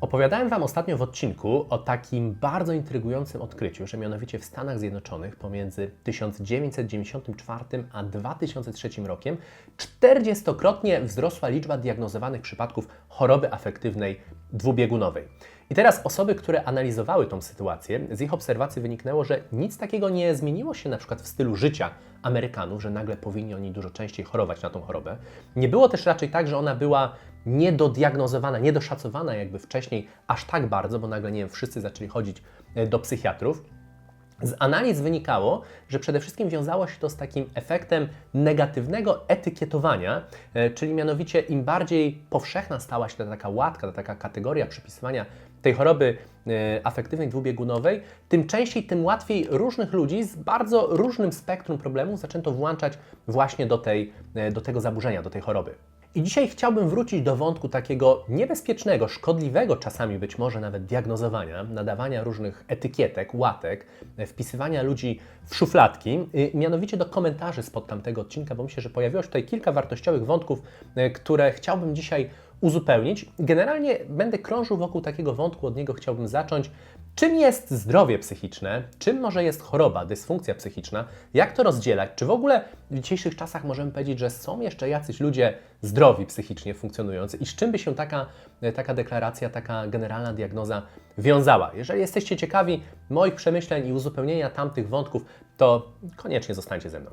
Opowiadałem Wam ostatnio w odcinku o takim bardzo intrygującym odkryciu, że mianowicie w Stanach Zjednoczonych pomiędzy 1994 a 2003 rokiem 40-krotnie wzrosła liczba diagnozowanych przypadków choroby afektywnej dwubiegunowej. I teraz osoby, które analizowały tą sytuację, z ich obserwacji wyniknęło, że nic takiego nie zmieniło się na przykład w stylu życia Amerykanów, że nagle powinni oni dużo częściej chorować na tą chorobę. Nie było też raczej tak, że ona była niedodiagnozowana, niedoszacowana jakby wcześniej aż tak bardzo, bo nagle, nie wiem, wszyscy zaczęli chodzić e, do psychiatrów. Z analiz wynikało, że przede wszystkim wiązało się to z takim efektem negatywnego etykietowania, e, czyli mianowicie im bardziej powszechna stała się ta taka łatka, ta taka kategoria przypisywania tej choroby e, afektywnej dwubiegunowej, tym częściej, tym łatwiej różnych ludzi z bardzo różnym spektrum problemów zaczęto włączać właśnie do, tej, do tego zaburzenia, do tej choroby. I dzisiaj chciałbym wrócić do wątku takiego niebezpiecznego, szkodliwego czasami być może nawet diagnozowania, nadawania różnych etykietek, łatek, wpisywania ludzi w szufladki, y, mianowicie do komentarzy spod tamtego odcinka, bo myślę, że pojawiło się tutaj kilka wartościowych wątków, e, które chciałbym dzisiaj uzupełnić. Generalnie będę krążył wokół takiego wątku, od niego chciałbym zacząć. Czym jest zdrowie psychiczne? Czym może jest choroba, dysfunkcja psychiczna? Jak to rozdzielać? Czy w ogóle w dzisiejszych czasach możemy powiedzieć, że są jeszcze jacyś ludzie zdrowi psychicznie funkcjonujący i z czym by się taka, taka deklaracja, taka generalna diagnoza wiązała? Jeżeli jesteście ciekawi moich przemyśleń i uzupełnienia tamtych wątków, to koniecznie zostańcie ze mną.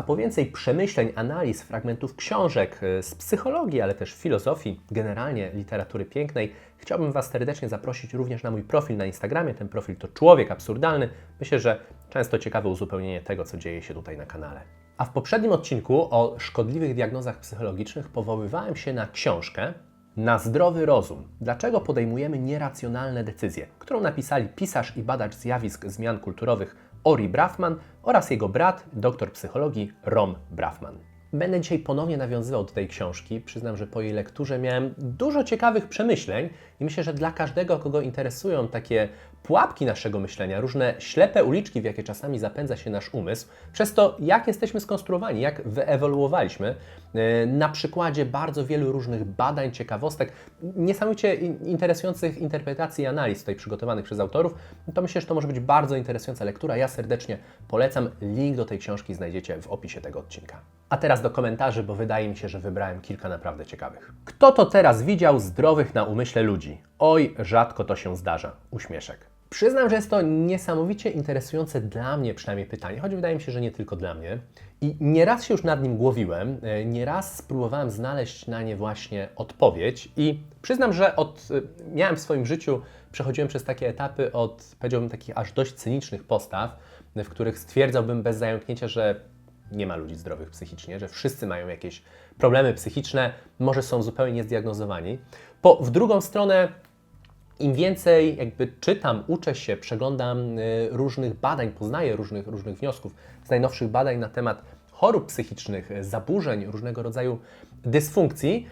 A po więcej przemyśleń, analiz, fragmentów książek e, z psychologii, ale też filozofii, generalnie literatury pięknej, chciałbym Was serdecznie zaprosić również na mój profil na Instagramie. Ten profil to Człowiek Absurdalny. Myślę, że często ciekawe uzupełnienie tego, co dzieje się tutaj na kanale. A w poprzednim odcinku o szkodliwych diagnozach psychologicznych powoływałem się na książkę Na zdrowy rozum. Dlaczego podejmujemy nieracjonalne decyzje, którą napisali pisarz i badacz zjawisk zmian kulturowych Ori Brafman oraz jego brat, doktor psychologii Rom Brafman. Będę dzisiaj ponownie nawiązywał do tej książki. Przyznam, że po jej lekturze miałem dużo ciekawych przemyśleń i myślę, że dla każdego, kogo interesują takie pułapki naszego myślenia, różne ślepe uliczki, w jakie czasami zapędza się nasz umysł, przez to, jak jesteśmy skonstruowani, jak wyewoluowaliśmy, yy, na przykładzie bardzo wielu różnych badań, ciekawostek, niesamowicie in- interesujących interpretacji i analiz tutaj przygotowanych przez autorów, to myślę, że to może być bardzo interesująca lektura. Ja serdecznie polecam. Link do tej książki znajdziecie w opisie tego odcinka. A teraz do komentarzy, bo wydaje mi się, że wybrałem kilka naprawdę ciekawych. Kto to teraz widział zdrowych na umyśle ludzi? Oj, rzadko to się zdarza. Uśmieszek. Przyznam, że jest to niesamowicie interesujące dla mnie przynajmniej pytanie, choć wydaje mi się, że nie tylko dla mnie. I nieraz się już nad nim głowiłem, e, nieraz spróbowałem znaleźć na nie właśnie odpowiedź i przyznam, że od, e, miałem w swoim życiu, przechodziłem przez takie etapy od, powiedziałbym, takich aż dość cynicznych postaw, w których stwierdzałbym bez zająknięcia, że nie ma ludzi zdrowych psychicznie, że wszyscy mają jakieś problemy psychiczne, może są zupełnie niezdiagnozowani. Po, w drugą stronę im więcej jakby czytam, uczę się, przeglądam y, różnych badań, poznaję różnych, różnych wniosków z najnowszych badań na temat chorób psychicznych, y, zaburzeń, różnego rodzaju dysfunkcji,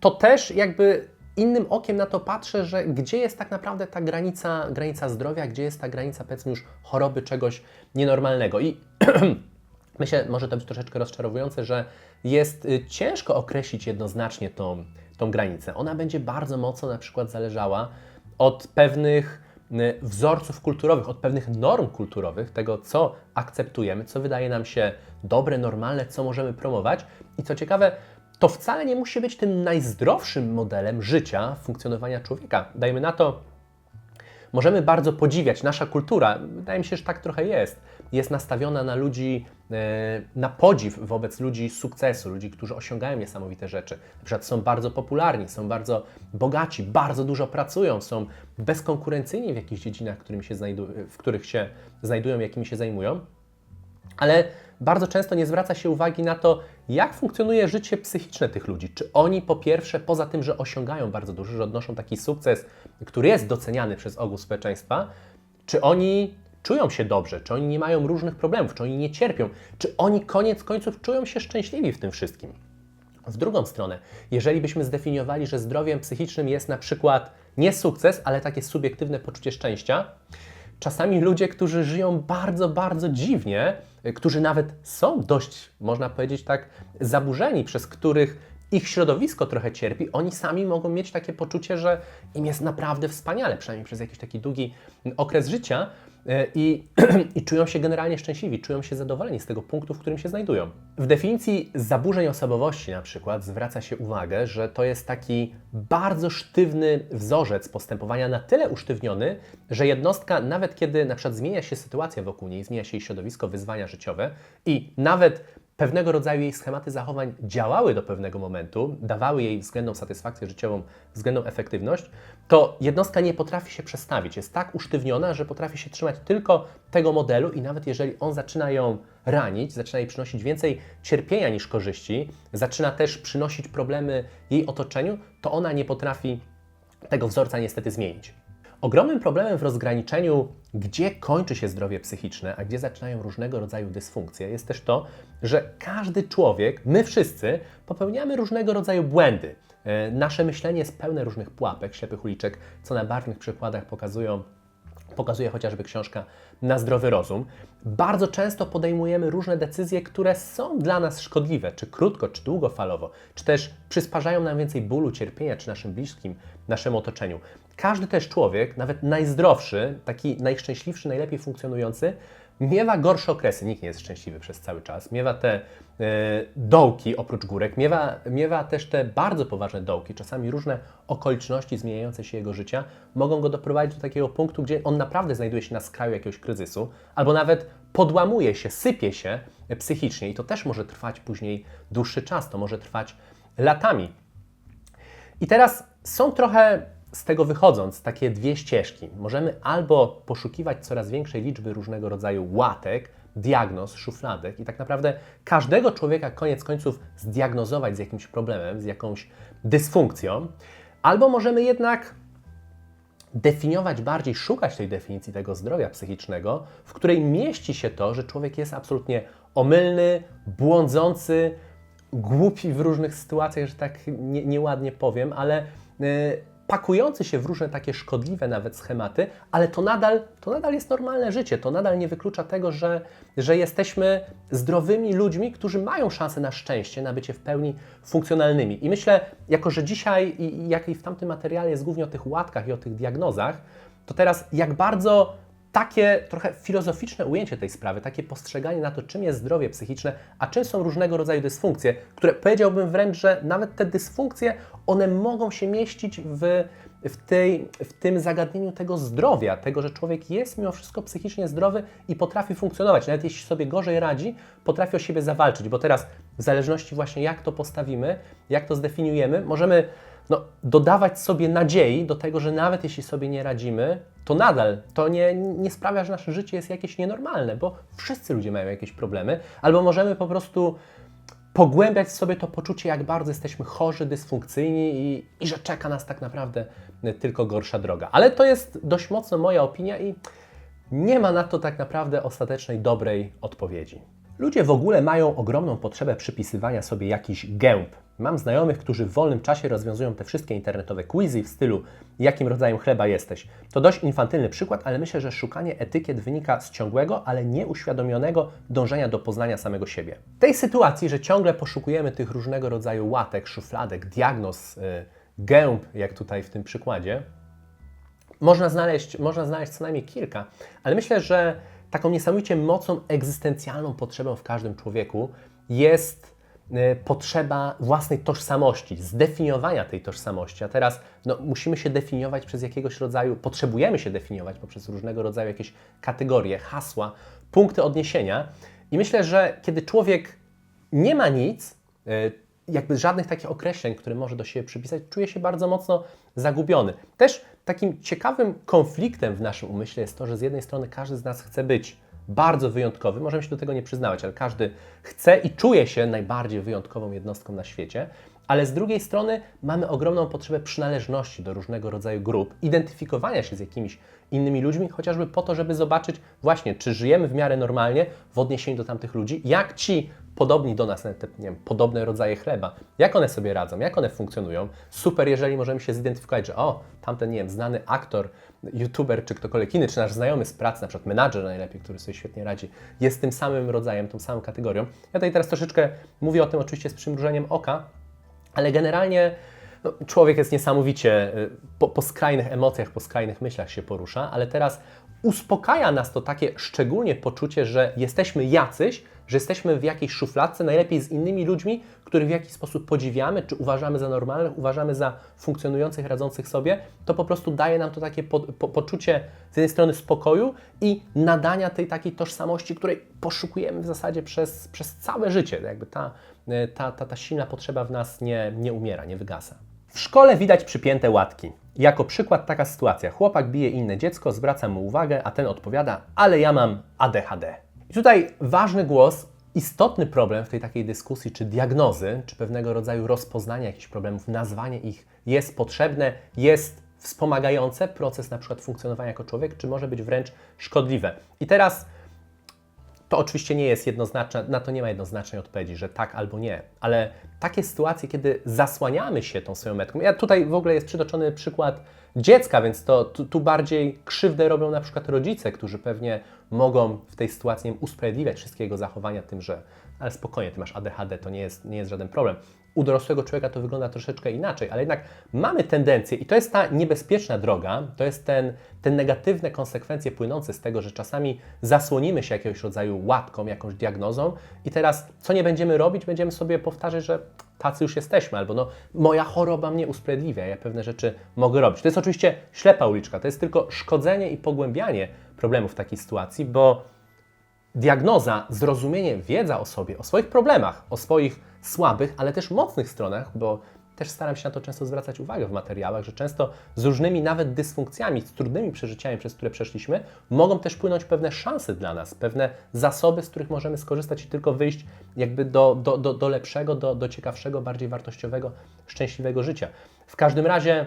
to też jakby innym okiem na to patrzę, że gdzie jest tak naprawdę ta granica, granica zdrowia, gdzie jest ta granica powiedzmy już choroby czegoś nienormalnego. I myślę, może to być troszeczkę rozczarowujące, że jest y, ciężko określić jednoznacznie tą, tą granicę. Ona będzie bardzo mocno na przykład zależała od pewnych y, wzorców kulturowych, od pewnych norm kulturowych, tego co akceptujemy, co wydaje nam się dobre, normalne, co możemy promować. I co ciekawe, to wcale nie musi być tym najzdrowszym modelem życia, funkcjonowania człowieka. Dajmy na to, możemy bardzo podziwiać, nasza kultura, wydaje mi się, że tak trochę jest, jest nastawiona na ludzi, e, na podziw wobec ludzi sukcesu, ludzi, którzy osiągają niesamowite rzeczy. Na przykład są bardzo popularni, są bardzo bogaci, bardzo dużo pracują, są bezkonkurencyjni w jakichś dziedzinach, w których się znajdują, jakimi się zajmują ale bardzo często nie zwraca się uwagi na to, jak funkcjonuje życie psychiczne tych ludzi. Czy oni po pierwsze, poza tym, że osiągają bardzo dużo, że odnoszą taki sukces, który jest doceniany przez ogół społeczeństwa, czy oni czują się dobrze, czy oni nie mają różnych problemów, czy oni nie cierpią, czy oni koniec końców czują się szczęśliwi w tym wszystkim. W drugą stronę, jeżeli byśmy zdefiniowali, że zdrowiem psychicznym jest na przykład nie sukces, ale takie subiektywne poczucie szczęścia, czasami ludzie, którzy żyją bardzo, bardzo dziwnie, którzy nawet są dość, można powiedzieć tak, zaburzeni, przez których ich środowisko trochę cierpi, oni sami mogą mieć takie poczucie, że im jest naprawdę wspaniale, przynajmniej przez jakiś taki długi okres życia i, i czują się generalnie szczęśliwi, czują się zadowoleni z tego punktu, w którym się znajdują. W definicji zaburzeń osobowości na przykład zwraca się uwagę, że to jest taki bardzo sztywny wzorzec postępowania, na tyle usztywniony, że jednostka, nawet kiedy na przykład zmienia się sytuacja wokół niej, zmienia się jej środowisko, wyzwania życiowe i nawet pewnego rodzaju jej schematy zachowań działały do pewnego momentu, dawały jej względną satysfakcję życiową, względną efektywność, to jednostka nie potrafi się przestawić. Jest tak usztywniona, że potrafi się trzymać tylko tego modelu i nawet jeżeli on zaczyna ją ranić, zaczyna jej przynosić więcej cierpienia niż korzyści, zaczyna też przynosić problemy jej otoczeniu, to ona nie potrafi tego wzorca niestety zmienić. Ogromnym problemem w rozgraniczeniu, gdzie kończy się zdrowie psychiczne, a gdzie zaczynają różnego rodzaju dysfunkcje, jest też to, że każdy człowiek, my wszyscy, popełniamy różnego rodzaju błędy. E, Nasze myślenie jest pełne różnych pułapek, ślepych uliczek, co na barwnych przykładach pokazują pokazuje chociażby książka Na zdrowy rozum. Bardzo często podejmujemy różne decyzje, które są dla nas szkodliwe, czy krótko, czy długofalowo, czy też przysparzają nam więcej bólu, cierpienia, czy naszym bliskim, naszemu otoczeniu. Każdy też człowiek, nawet najzdrowszy, taki najszczęśliwszy, najlepiej funkcjonujący, miewa gorsze okresy. Nikt nie jest szczęśliwy przez cały czas. Miewa te e, dołki oprócz górek, miewa, miewa też te bardzo poważne dołki. Czasami różne okoliczności zmieniające się jego życia mogą go doprowadzić do takiego punktu, gdzie on naprawdę znajduje się na skraju jakiegoś kryzysu, albo nawet podłamuje się, sypie się psychicznie i to też może trwać później dłuższy czas, to może trwać latami. I teraz są trochę z tego wychodząc takie dwie ścieżki. Możemy albo poszukiwać coraz większej liczby różnego rodzaju łatek, diagnoz, szufladek i tak naprawdę każdego człowieka koniec końców zdiagnozować z jakimś problemem, z jakąś dysfunkcją, albo możemy jednak definiować bardziej, szukać tej definicji tego zdrowia psychicznego, w której mieści się to, że człowiek jest absolutnie omylny, błądzący, głupi w różnych sytuacjach, że tak nie, nieładnie powiem, ale y, pakujący się w różne takie szkodliwe nawet schematy, ale to nadal, to nadal jest normalne życie, to nadal nie wyklucza tego, że, że jesteśmy zdrowymi ludźmi, którzy mają szansę na szczęście, na bycie w pełni funkcjonalnymi. I myślę, jako że dzisiaj i, jak i w tamtym materiale jest głównie o tych łatkach i o tych diagnozach, to teraz jak bardzo takie trochę filozoficzne ujęcie tej sprawy, takie postrzeganie na to, czym jest zdrowie psychiczne, a czym są różnego rodzaju dysfunkcje, które powiedziałbym wręcz, że nawet te dysfunkcje, one mogą się mieścić w, w, tej, w tym zagadnieniu tego zdrowia, tego, że człowiek jest mimo wszystko psychicznie zdrowy i potrafi funkcjonować. Nawet jeśli sobie gorzej radzi, potrafi o siebie zawalczyć, bo teraz w zależności właśnie jak to postawimy, jak to zdefiniujemy, możemy no, dodawać sobie nadziei do tego, że nawet jeśli sobie nie radzimy, to nadal to nie, nie sprawia, że nasze życie jest jakieś nienormalne, bo wszyscy ludzie mają jakieś problemy, albo możemy po prostu pogłębiać w sobie to poczucie, jak bardzo jesteśmy chorzy, dysfunkcyjni i, i że czeka nas tak naprawdę tylko gorsza droga. Ale to jest dość mocno moja opinia i nie ma na to tak naprawdę ostatecznej dobrej odpowiedzi. Ludzie w ogóle mają ogromną potrzebę przypisywania sobie jakichś gęb. Mam znajomych, którzy w wolnym czasie rozwiązują te wszystkie internetowe quizy w stylu jakim rodzajem chleba jesteś. To dość infantylny przykład, ale myślę, że szukanie etykiet wynika z ciągłego, ale nieuświadomionego dążenia do poznania samego siebie. W tej sytuacji, że ciągle poszukujemy tych różnego rodzaju łatek, szufladek, diagnoz, yy, gęb, jak tutaj w tym przykładzie, można znaleźć, można znaleźć co najmniej kilka, ale myślę, że taką niesamowicie mocną, egzystencjalną potrzebą w każdym człowieku jest potrzeba własnej tożsamości, zdefiniowania tej tożsamości. A teraz no, musimy się definiować przez jakiegoś rodzaju, potrzebujemy się definiować poprzez różnego rodzaju jakieś kategorie, hasła, punkty odniesienia. I myślę, że kiedy człowiek nie ma nic, y, jakby żadnych takich określeń, które może do siebie przypisać, czuje się bardzo mocno zagubiony. Też takim ciekawym konfliktem w naszym umyśle jest to, że z jednej strony każdy z nas chce być bardzo wyjątkowy, możemy się do tego nie przyznawać, ale każdy chce i czuje się najbardziej wyjątkową jednostką na świecie, ale z drugiej strony mamy ogromną potrzebę przynależności do różnego rodzaju grup, identyfikowania się z jakimiś innymi ludźmi, chociażby po to, żeby zobaczyć właśnie, czy żyjemy w miarę normalnie w odniesieniu do tamtych ludzi, jak ci podobni do nas, te nie wiem, podobne rodzaje chleba, jak one sobie radzą, jak one funkcjonują. Super, jeżeli możemy się zidentyfikować, że o, tamten, nie wiem, znany aktor, youtuber, czy ktokolwiek inny, czy nasz znajomy z pracy, na przykład menadżer najlepiej, który sobie świetnie radzi, jest tym samym rodzajem, tą samą kategorią. Ja tutaj teraz troszeczkę mówię o tym oczywiście z przymrużeniem oka, ale generalnie no, człowiek jest niesamowicie y, po, po skrajnych emocjach, po skrajnych myślach się porusza, ale teraz uspokaja nas to takie szczególnie poczucie, że jesteśmy jacyś, że jesteśmy w jakiejś szufladce, najlepiej z innymi ludźmi, których w jakiś sposób podziwiamy, czy uważamy za normalnych, uważamy za funkcjonujących, radzących sobie, to po prostu daje nam to takie po, po, poczucie z jednej strony spokoju i nadania tej takiej tożsamości, której poszukujemy w zasadzie przez, przez całe życie. Jakby ta, ta, ta, ta silna potrzeba w nas nie, nie umiera, nie wygasa. W szkole widać przypięte łatki. Jako przykład taka sytuacja. Chłopak bije inne dziecko, zwraca mu uwagę, a ten odpowiada, ale ja mam ADHD. I tutaj ważny głos, istotny problem w tej takiej dyskusji, czy diagnozy, czy pewnego rodzaju rozpoznania jakichś problemów, nazwanie ich jest potrzebne, jest wspomagające proces na przykład funkcjonowania jako człowiek, czy może być wręcz szkodliwe. I teraz to oczywiście nie jest jednoznaczne, na to nie ma jednoznacznej odpowiedzi, że tak albo nie, ale takie sytuacje, kiedy zasłaniamy się tą swoją metką, ja tutaj w ogóle jest przytoczony przykład dziecka, więc to tu, tu bardziej krzywdę robią na przykład rodzice, którzy pewnie mogą w tej sytuacji wiem, usprawiedliwiać wszystkiego zachowania tym, że ale spokojnie, ty masz ADHD, to nie jest, nie jest żaden problem. U dorosłego człowieka to wygląda troszeczkę inaczej, ale jednak mamy tendencję, i to jest ta niebezpieczna droga, to jest ten, te negatywne konsekwencje płynące z tego, że czasami zasłonimy się jakiegoś rodzaju łatką, jakąś diagnozą i teraz co nie będziemy robić, będziemy sobie powtarzać, że tacy już jesteśmy, albo no, moja choroba mnie usprawiedliwia, ja pewne rzeczy mogę robić. To jest oczywiście ślepa uliczka, to jest tylko szkodzenie i pogłębianie problemów w takiej sytuacji, bo diagnoza, zrozumienie, wiedza o sobie, o swoich problemach, o swoich słabych, ale też mocnych stronach, bo też staram się na to często zwracać uwagę w materiałach, że często z różnymi nawet dysfunkcjami, z trudnymi przeżyciami, przez które przeszliśmy, mogą też płynąć pewne szanse dla nas, pewne zasoby, z których możemy skorzystać i tylko wyjść jakby do, do, do, do lepszego, do, do ciekawszego, bardziej wartościowego, szczęśliwego życia. W każdym razie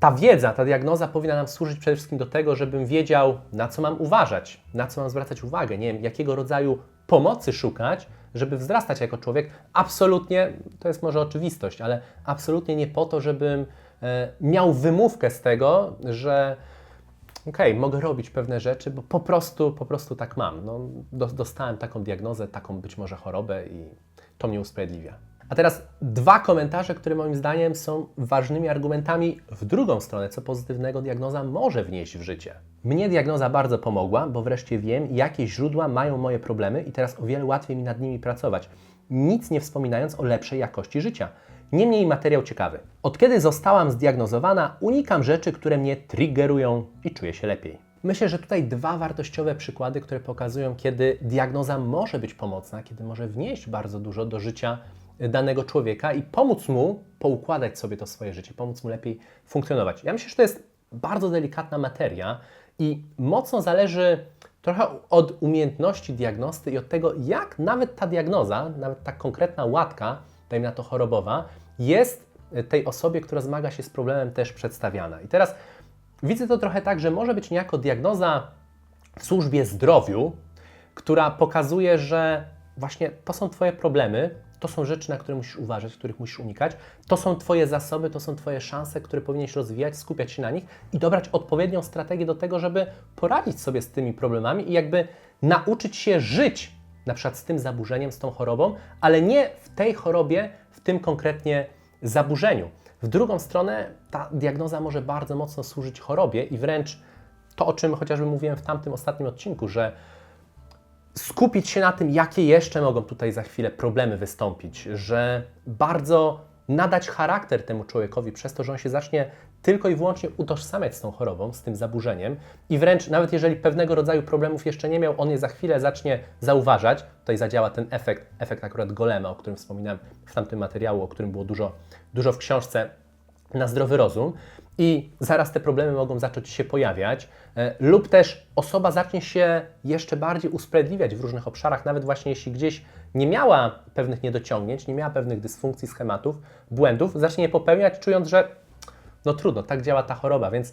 ta wiedza, ta diagnoza powinna nam służyć przede wszystkim do tego, żebym wiedział, na co mam uważać, na co mam zwracać uwagę, nie wiem, jakiego rodzaju pomocy szukać, żeby wzrastać jako człowiek. Absolutnie, to jest może oczywistość, ale absolutnie nie po to, żebym e, miał wymówkę z tego, że okej, okay, mogę robić pewne rzeczy, bo po prostu, po prostu tak mam. No, do, dostałem taką diagnozę, taką być może chorobę i to mnie usprawiedliwia. A teraz dwa komentarze, które moim zdaniem są ważnymi argumentami w drugą stronę, co pozytywnego diagnoza może wnieść w życie. Mnie diagnoza bardzo pomogła, bo wreszcie wiem, jakie źródła mają moje problemy i teraz o wiele łatwiej mi nad nimi pracować. Nic nie wspominając o lepszej jakości życia. Niemniej materiał ciekawy. Od kiedy zostałam zdiagnozowana, unikam rzeczy, które mnie triggerują i czuję się lepiej. Myślę, że tutaj dwa wartościowe przykłady, które pokazują, kiedy diagnoza może być pomocna, kiedy może wnieść bardzo dużo do życia danego człowieka i pomóc mu poukładać sobie to swoje życie, pomóc mu lepiej funkcjonować. Ja myślę, że to jest bardzo delikatna materia i mocno zależy trochę od umiejętności diagnosty i od tego, jak nawet ta diagnoza, nawet ta konkretna łatka, dajmy na to chorobowa, jest tej osobie, która zmaga się z problemem też przedstawiana. I teraz widzę to trochę tak, że może być niejako diagnoza w służbie zdrowiu, która pokazuje, że właśnie to są Twoje problemy, to są rzeczy, na które musisz uważać, których musisz unikać. To są Twoje zasoby, to są Twoje szanse, które powinieneś rozwijać, skupiać się na nich i dobrać odpowiednią strategię do tego, żeby poradzić sobie z tymi problemami i jakby nauczyć się żyć na przykład z tym zaburzeniem, z tą chorobą, ale nie w tej chorobie, w tym konkretnie zaburzeniu. W drugą stronę ta diagnoza może bardzo mocno służyć chorobie i wręcz to, o czym chociażby mówiłem w tamtym ostatnim odcinku, że skupić się na tym, jakie jeszcze mogą tutaj za chwilę problemy wystąpić, że bardzo nadać charakter temu człowiekowi przez to, że on się zacznie tylko i wyłącznie utożsamiać z tą chorobą, z tym zaburzeniem i wręcz nawet jeżeli pewnego rodzaju problemów jeszcze nie miał, on je za chwilę zacznie zauważać, tutaj zadziała ten efekt, efekt akurat golema, o którym wspominałem w tamtym materiału, o którym było dużo, dużo w książce, na zdrowy rozum i zaraz te problemy mogą zacząć się pojawiać, e, lub też osoba zacznie się jeszcze bardziej usprawiedliwiać w różnych obszarach, nawet właśnie jeśli gdzieś nie miała pewnych niedociągnięć, nie miała pewnych dysfunkcji, schematów, błędów, zacznie je popełniać, czując, że no trudno, tak działa ta choroba, więc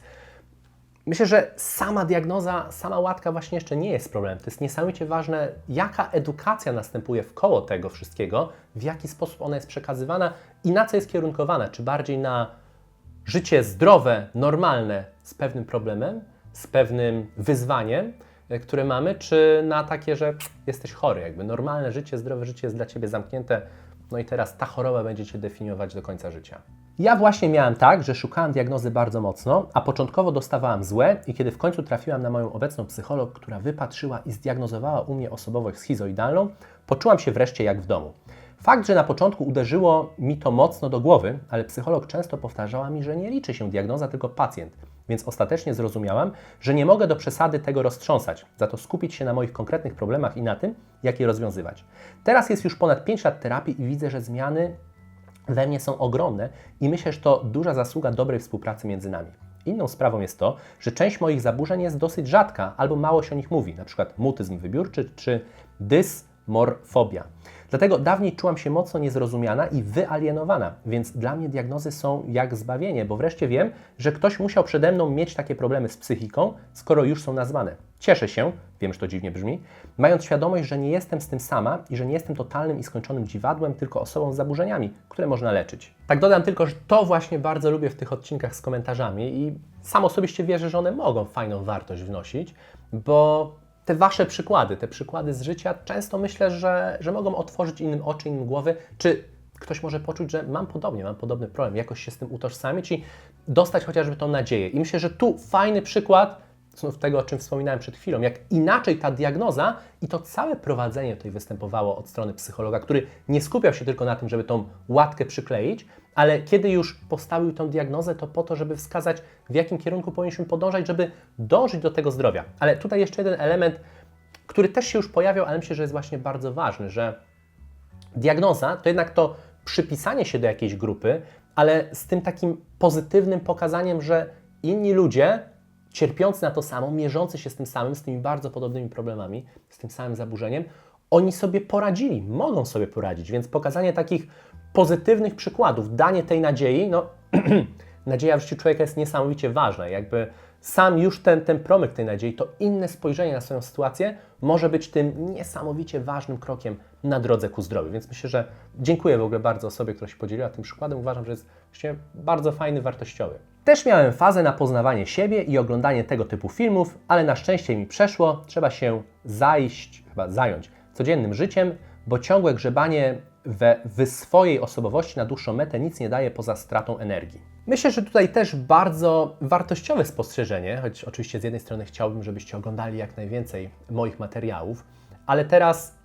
Myślę, że sama diagnoza, sama łatka właśnie jeszcze nie jest problemem. To jest niesamowicie ważne, jaka edukacja następuje w koło tego wszystkiego, w jaki sposób ona jest przekazywana i na co jest kierunkowana. Czy bardziej na życie zdrowe, normalne z pewnym problemem, z pewnym wyzwaniem, e, które mamy, czy na takie, że jesteś chory, jakby normalne życie, zdrowe życie jest dla Ciebie zamknięte, no i teraz ta choroba będzie Cię definiować do końca życia. Ja właśnie miałem tak, że szukałem diagnozy bardzo mocno, a początkowo dostawałem złe i kiedy w końcu trafiłam na moją obecną psycholog, która wypatrzyła i zdiagnozowała u mnie osobowość schizoidalną, poczułam się wreszcie jak w domu. Fakt, że na początku uderzyło mi to mocno do głowy, ale psycholog często powtarzała mi, że nie liczy się diagnoza, tylko pacjent. Więc ostatecznie zrozumiałam, że nie mogę do przesady tego roztrząsać, za to skupić się na moich konkretnych problemach i na tym, jak je rozwiązywać. Teraz jest już ponad 5 lat terapii i widzę, że zmiany we mnie są ogromne i myślę, że to duża zasługa dobrej współpracy między nami. Inną sprawą jest to, że część moich zaburzeń jest dosyć rzadka albo mało się o nich mówi, przykład mutyzm wybiórczy czy dysmorfobia. Dlatego dawniej czułam się mocno niezrozumiana i wyalienowana, więc dla mnie diagnozy są jak zbawienie, bo wreszcie wiem, że ktoś musiał przede mną mieć takie problemy z psychiką, skoro już są nazwane. Cieszę się, wiem, że to dziwnie brzmi, mając świadomość, że nie jestem z tym sama i że nie jestem totalnym i skończonym dziwadłem, tylko osobą z zaburzeniami, które można leczyć. Tak dodam tylko, że to właśnie bardzo lubię w tych odcinkach z komentarzami i sam osobiście wierzę, że one mogą fajną wartość wnosić, bo te Wasze przykłady, te przykłady z życia, często myślę, że, że mogą otworzyć innym oczy, innym głowy, czy ktoś może poczuć, że mam podobnie, mam podobny problem, jakoś się z tym utożsamić i dostać chociażby tą nadzieję. I myślę, że tu fajny przykład znów tego, o czym wspominałem przed chwilą, jak inaczej ta diagnoza i to całe prowadzenie tutaj występowało od strony psychologa, który nie skupiał się tylko na tym, żeby tą łatkę przykleić, ale kiedy już postawił tą diagnozę, to po to, żeby wskazać, w jakim kierunku powinniśmy podążać, żeby dążyć do tego zdrowia. Ale tutaj jeszcze jeden element, który też się już pojawiał, ale myślę, że jest właśnie bardzo ważny, że diagnoza to jednak to przypisanie się do jakiejś grupy, ale z tym takim pozytywnym pokazaniem, że inni ludzie cierpiący na to samo, mierzący się z tym samym, z tymi bardzo podobnymi problemami, z tym samym zaburzeniem, oni sobie poradzili, mogą sobie poradzić, więc pokazanie takich pozytywnych przykładów, danie tej nadziei, no nadzieja w życiu człowieka jest niesamowicie ważna. Jakby sam już ten, ten promyk tej nadziei, to inne spojrzenie na swoją sytuację może być tym niesamowicie ważnym krokiem na drodze ku zdrowiu. Więc myślę, że dziękuję w ogóle bardzo osobie, która się podzieliła tym przykładem. Uważam, że jest bardzo fajny, wartościowy. Też miałem fazę na poznawanie siebie i oglądanie tego typu filmów, ale na szczęście mi przeszło. Trzeba się zajść, chyba zająć codziennym życiem, bo ciągłe grzebanie we, w swojej osobowości na dłuższą metę nic nie daje poza stratą energii. Myślę, że tutaj też bardzo wartościowe spostrzeżenie, choć oczywiście z jednej strony chciałbym, żebyście oglądali jak najwięcej moich materiałów, ale teraz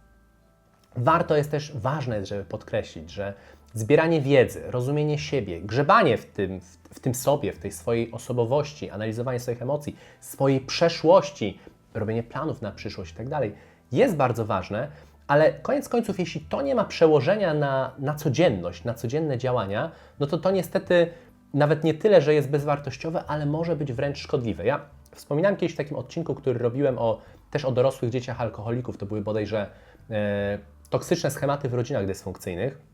warto jest też, ważne jest, żeby podkreślić, że zbieranie wiedzy, rozumienie siebie, grzebanie w tym, w, tym sobie, w tej swojej osobowości, analizowanie swoich emocji, swojej przeszłości, robienie planów na przyszłość itd. tak jest bardzo ważne, ale koniec końców, jeśli to nie ma przełożenia na, na codzienność, na codzienne działania, no to to niestety nawet nie tyle, że jest bezwartościowe, ale może być wręcz szkodliwe. Ja wspominałem kiedyś w takim odcinku, który robiłem o, też o dorosłych dzieciach alkoholików, to były bodajże e, toksyczne schematy w rodzinach dysfunkcyjnych.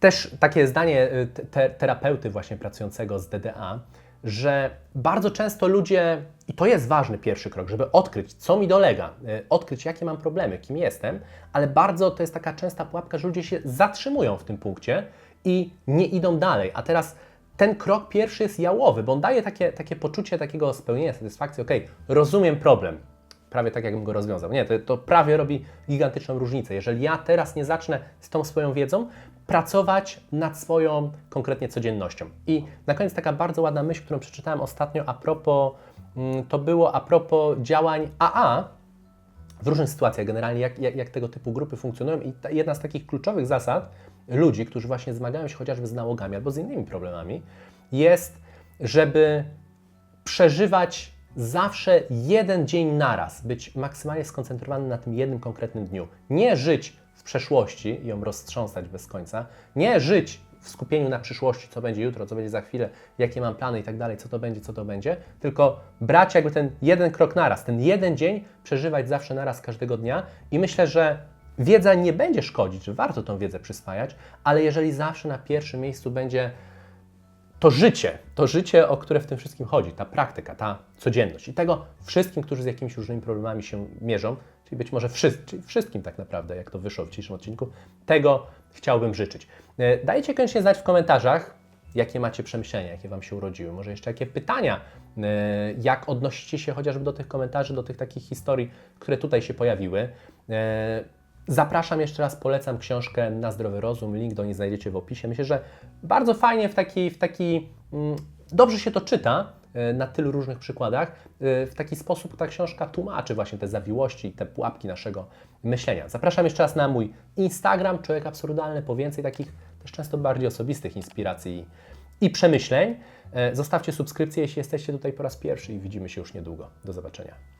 Też takie zdanie e, te, terapeuty właśnie pracującego z DDA, że bardzo często ludzie, i to jest ważny pierwszy krok, żeby odkryć, co mi dolega, e, odkryć, jakie mam problemy, kim jestem, ale bardzo to jest taka częsta pułapka, że ludzie się zatrzymują w tym punkcie i nie idą dalej. A teraz ten krok pierwszy jest jałowy, bo on daje takie, takie poczucie takiego spełnienia, satysfakcji, ok, rozumiem problem, prawie tak, jakbym go rozwiązał. Nie, to, to prawie robi gigantyczną różnicę. Jeżeli ja teraz nie zacznę z tą swoją wiedzą pracować nad swoją konkretnie codziennością. I na koniec taka bardzo ładna myśl, którą przeczytałem ostatnio a propos, mm, to było a propos działań AA, w różnych sytuacjach generalnie, jak, jak, jak tego typu grupy funkcjonują i ta, jedna z takich kluczowych zasad ludzi, którzy właśnie zmagają się chociażby z nałogami albo z innymi problemami, jest, żeby przeżywać zawsze jeden dzień naraz, być maksymalnie skoncentrowany na tym jednym konkretnym dniu. Nie żyć w przeszłości i ją roztrząsać bez końca, nie żyć w skupieniu na przyszłości, co będzie jutro, co będzie za chwilę, jakie mam plany i tak dalej, co to będzie, co to będzie, tylko brać jakby ten jeden krok naraz, ten jeden dzień przeżywać zawsze naraz każdego dnia i myślę, że wiedza nie będzie szkodzić, że warto tą wiedzę przyswajać, ale jeżeli zawsze na pierwszym miejscu będzie to życie, to życie, o które w tym wszystkim chodzi, ta praktyka, ta codzienność. I tego wszystkim, którzy z jakimiś różnymi problemami się mierzą, czyli być może wszyscy, wszystkim tak naprawdę, jak to wyszło w dzisiejszym odcinku, tego chciałbym życzyć. E, Dajcie koniecznie znać w komentarzach, jakie macie przemyślenia, jakie Wam się urodziły, może jeszcze jakie pytania, e, jak odnosicie się chociażby do tych komentarzy, do tych takich historii, które tutaj się pojawiły. E, Zapraszam jeszcze raz, polecam książkę Na zdrowy rozum, link do niej znajdziecie w opisie. Myślę, że bardzo fajnie w taki, w taki mm, dobrze się to czyta na tylu różnych przykładach. E, W taki sposób ta książka tłumaczy właśnie te zawiłości i te pułapki naszego myślenia. Zapraszam jeszcze raz na mój Instagram, Człowiek Absurdalny, po więcej takich też często bardziej osobistych inspiracji i przemyśleń. E, Zostawcie subskrypcję, jeśli jesteście tutaj po raz pierwszy i widzimy się już niedługo. Do zobaczenia.